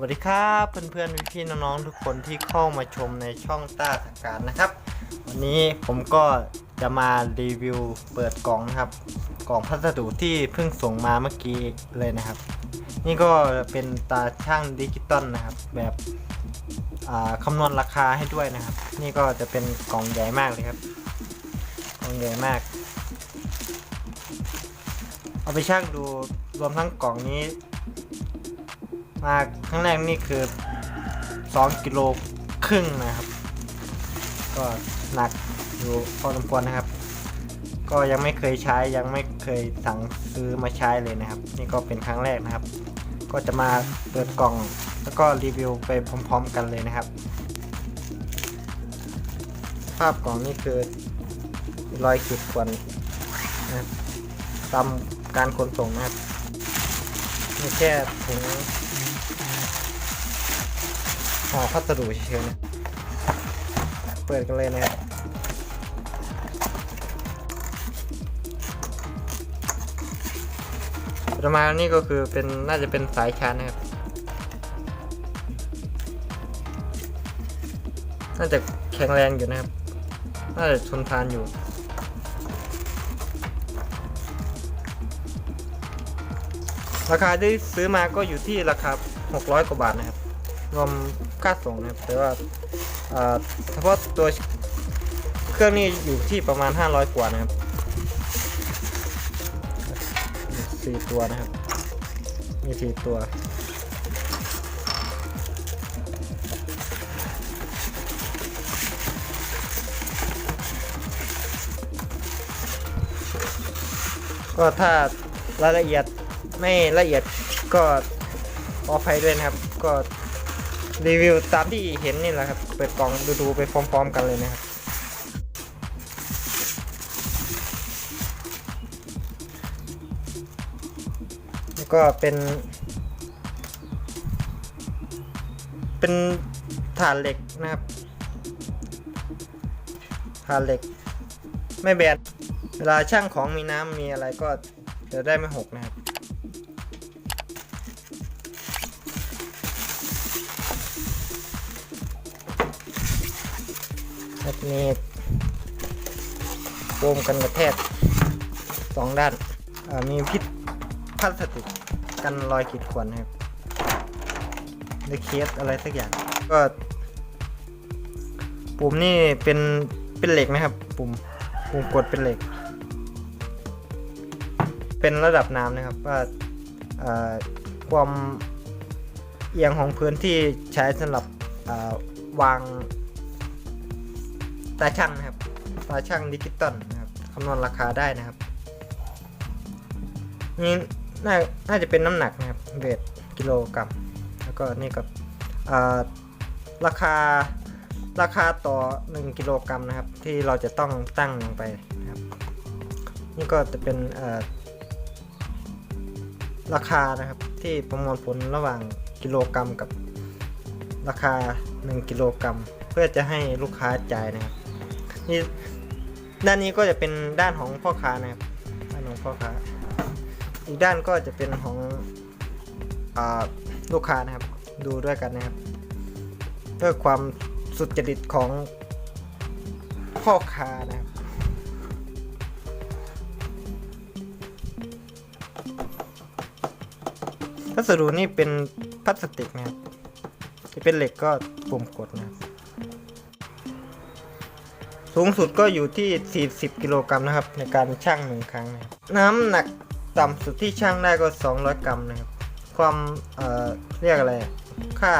วัสดีครับเพื่อนๆพี่ๆน้องๆทุกคนที่เข้ามาชมในช่องต้าทางการนะครับ วันนี้ผมก็จะมารีวิวเปิดกล่องนะครับ กล่องพัสดุที่เพิ่งส่งมาเมื่อกี้เลยนะครับ นี่ก็เป็นตาช่างดิจิตอลนะครับ แบบคำนวณราคาให้ด้วยนะครับ นี่ก็จะเป็นกล่องใหญ่มากเลยครับกล่องใหญ่มาก เอาไปช่างดูรวมทั้งกล่องนี้ มาครั้งแรกนี่คือ2กิโลครึ่งนะครับ ก็หนักอยู่พอสมควรนะครับ ก็ยังไม่เคยใช้ยังไม่เคยสั่งซื้อมาใช้เลยนะครับ นี่ก็เป็นครั้งแรกนะครับ ก็จะมาเปิดกล่องแล้วก็รีวิวไปพร้อม ๆ กันเลยนะครับ ภาพกล่องนี่คือรอยขีดข่วนนะตามการขนส่งนะครับไม่แค่ถุง ห่อพัสดุเฉยๆนะเปิดกันเลยนะครับประมาณนี้ก็คือเป็นน่าจะเป็นสายชาร์จนะครับ น่าจะแข็งแรงอยู่นะครับ น่าจะทนทานอยู่ราคาที่ซื้อมาก็อยู่ที่ราคา 600 กว่าบาทนะครับ รวมค่าส่งนะครับแต่ว่าเฉพาะตัวเครื่องนี้อยู่ที่ประมาณ 500 กว่านะครับสี่ตัวนะครับมีสี่ตัวก็ถ้ารายละเอียดไม่ละเอียดก็ขออภัยด้วยนะครับ ก็ รีวิวตามที่เห็นนี่แหละครับเปิดกล่องดูๆไปพร้อมๆกันเลยนะครับแล้วก็เป็น เป็นฐานเหล็กนะครับฐานเหล็ก ไม่แบนเวลาช่างของมีน้ำมีอะไรก็จะได้ไม่หกนะครับ แบบนี้โฟมกันกระแทกสองด้านมีพิษพลาสติกกันรอยขีดข่วนนะครับในเคสอะไรสักอย่าง ก็ปุ่มนี่เป็นเป็นเหล็กนะครับ ปุ่มปุ่มกดเป็นเหล็ก เป็นระดับน้ำนะครับว่าความเอียงของพื้นที่ใช้สำหรับวาง ตาช่างนะครับ ตาช่างดิจิตอลนะครับคำนวณราคาได้นะครับ นี่น่าน่าจะเป็นน้ำหนักนะครับเวทกิโลกรัม แล้วก็นี่กับราคาราคาต่อ 1 กิโลกรัมนะครับ ที่เราจะต้องตั้งลงไปนะครับ นี่ก็จะเป็นราคานะครับที่ประมวลผลระหว่างกิโลกรัมกับราคา 1 กิโลกรัม เพื่อจะให้ลูกค้าจ่ายนะครับ นี่ด้านนี้ก็จะเป็นด้านของพ่อค้านะครับด้านของพ่อค้า อีกด้านก็จะเป็นของอลูกค้านะครับ ดูด้วยกันนะครับเพื่อความสุดจริตของพ่อค้านะครับพัสดุนี่เป็นพลาสติกนะครับที่เป็นเหล็กก็ปุ่มกดนะครับ สูงสุดก็อยู่ที่ 40 กิโลกรัมนะครับ ในการชั่งหนึ่งครั้งนะครับน้ำหนักต่ำสุดที่ชั่งได้ก็ 200 กรัมนะครับ ความเอ่อเรียกอะไรค่า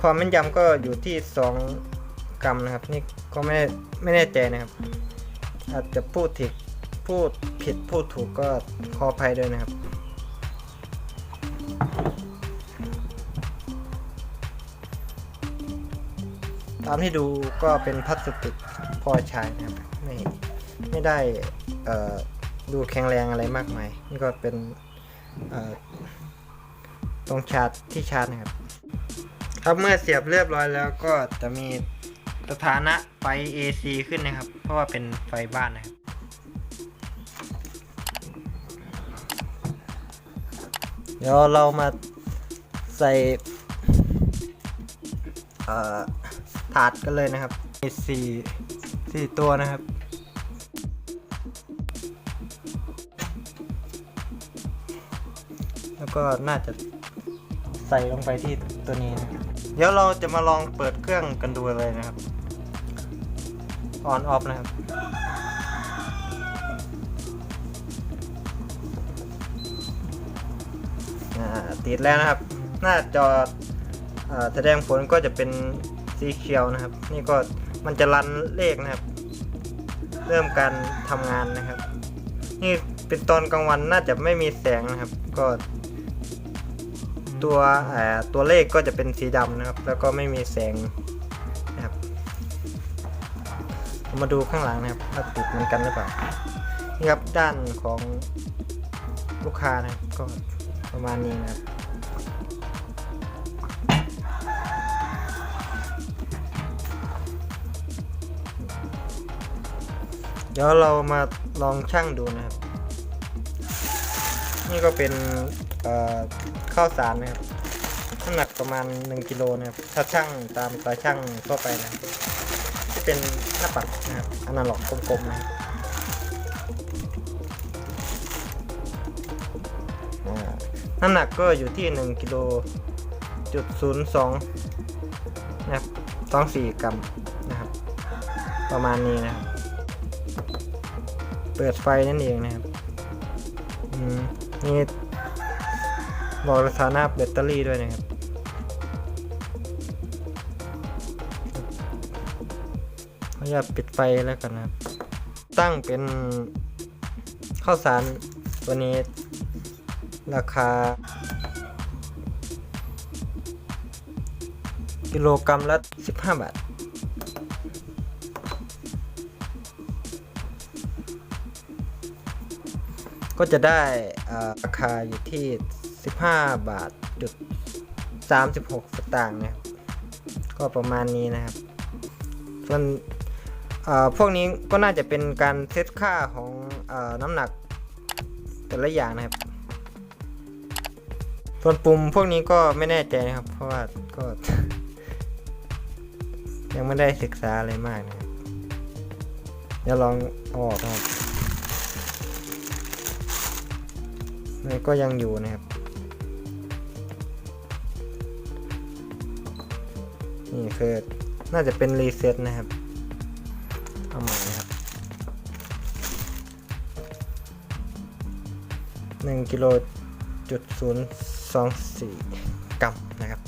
ความแม่นยำก็อยู่ที่ 2 กรัมนะครับ นี่ก็ไม่ไม่แน่ใจนะครับ อาจจะพูดผิดพูดผิดพูดถูกก็ขออภัยด้วยนะครับามที่ดูก็เป็นพลาสติกพอใช้นะครับไม่ไม่ได้ดูแข็งแรงอะไรมากมายนี่ก็เป็นตรงชาร์จที่ชาร์จนะครับครับเมื่อเสียบเรียบร้อยแล้วก็จะมีสถานะไฟ AC ขึ้นนะครับ เพราะว่าเป็นไฟบ้านนะครับเดี๋ยวเรามาใส่ เอ่อ ถาดกันเลยนะครับมีสี่สี่ตัวนะครับ แล้วก็น่าจะใส่ลงไปที่ตัวนี้นะเดี๋ยวเราจะมาลองเปิดเครื่องกันดูเลยนะครับออนออฟนะครับติดแล้วนะครับ หน้าจออแสดงผลก็จะเป็น สีเขียวนะครับ นี่ก็มันจะรันเลขนะครับ เริ่มการทำงานนะครับ นี่เป็นตอนกลางวันน่าจะไม่มีแสงนะครับ ก็ ตัวตัวเลขก็จะเป็นสีดำนะครับ แล้วก็ไม่มีแสงนะครับ มาดูข้างหลังนะครับว่าติดเหมือนกันหรือเปล่านี่ครับด้านของลูกค้านะครับก็ประมาณนี้นะครับ เดี๋ยวเรามาลองชั่งดูนะครับ นี่ก็เป็นข้าวสารนะครับน้ำหนักประมาณ 1กิโลนะครับ ถ้าชั่งตามตาชั่งทั่วไปนะที่เป็นหน้าปัดนะครับอนาล็อกกลมๆนะครับน้ำหนักก็อยู่ที่1กิโลจุดศูนย์สองนะครับสองสี่กรัมนะครับ ประมาณนี้นะครับ เปิดไฟนั่นเองนะครับอืมนี่บอกสถานะแบตเตอรี่ด้วยนะครับเขาจะปิดไฟแล้วกันนะครับ ตั้งเป็นข้าวสารตัวนี้ราคา กิโลกรัมละ 15 บาท ก็จะได้อาราคาอยู่ที่ 15 บาทจุด36 สตางค์นะครับก็ประมาณนี้นะครับส่วนพวกนี้ก็น่าจะเป็นการเซตค่าของอน้ำหนักแต่ละอย่างนะครับ ส่วนปุ่มพวกนี้ก็ไม่แน่ใจนะครับ เพราะว่าก็ ยังไม่ได้ศึกษาอะไรมากนะครับเดี๋ยวลองเอาออกนะครับ นก็ยังอยู่นะครับ นี่คือน่าจะเป็นรีเซ็ตนะครับ เอาใหม่นะครับหนึ่งกิโลจุดศูนย์สองสี่กรัมนะครับ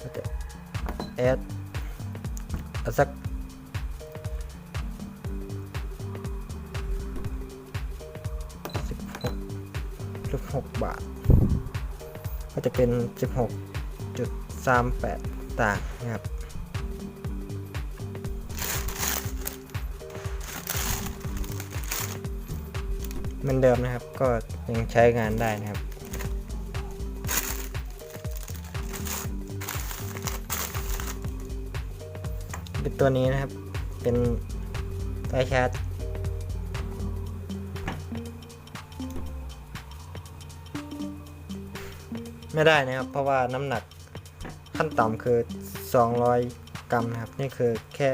ก็จะแอดสัก 16 บาท ก็จะเป็น 16.38 ต่างนะครับ เหมือนเดิมนะครับก็ยังใช้งานได้นะครับเป็นตัวนี้นะครับ เป็นสายชาร์จ ไม่ได้นะครับ เพราะว่าน้ำหนักขั้นต่ำคือ 200 กรัมนะครับ นี่คือแค่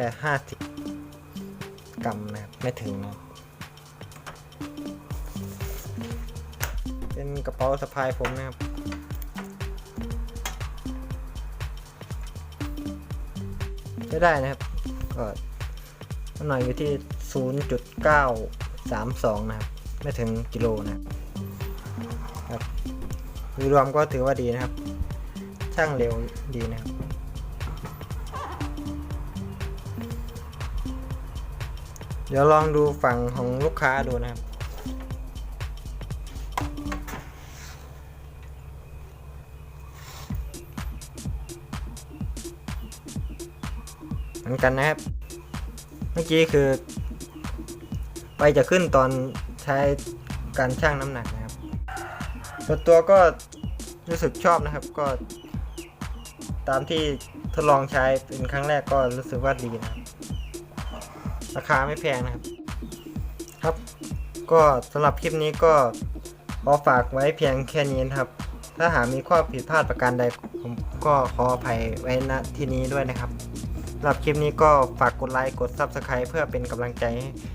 50 กรัมนะครับไม่ถึงนะเป็นกระเป๋าสะพายผมนะครับไม่ได้นะครับก็น้ำหนักอยู่ที่ 0.932 นะครับ ไม่ถึงกิโลนะครับ โดยรวมก็ถือว่าดีนะครับ ช่างเร็วดีนะครับเดี๋ยวลองดูฝั่งของลูกค้าดูนะครับเหมือนกันนะครับ เมื่อกี้คือ ไปจะขึ้นตอนใช้การชั่งน้ำหนักนะครับ ส่วนตัวก็รู้สึกชอบนะครับก็ ตามที่ทดลองใช้เป็นครั้งแรกก็รู้สึกว่าดีนะครับ ราคาไม่แพงนะครับ ครับ ก็สำหรับคลิปนี้ก็ขอฝากไว้เพียงแค่นี้นะครับ ถ้าหากมีข้อผิดพลาดประการใดผมก็ขออภัยไว้ณที่นี้ด้วยนะครับสำหรับคลิปนี้ก็ฝากกดไลค์กด Subscribe เพื่อเป็นกำลังใจ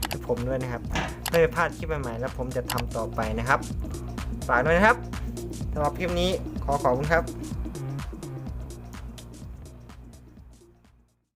ให้ผมด้วยนะครับ ไม่พลาดคลิปใหม่ๆแล้วผมจะทำต่อไปนะครับ ฝากด้วยนะครับสำหรับคลิปนี้ขอขอบคุณครับ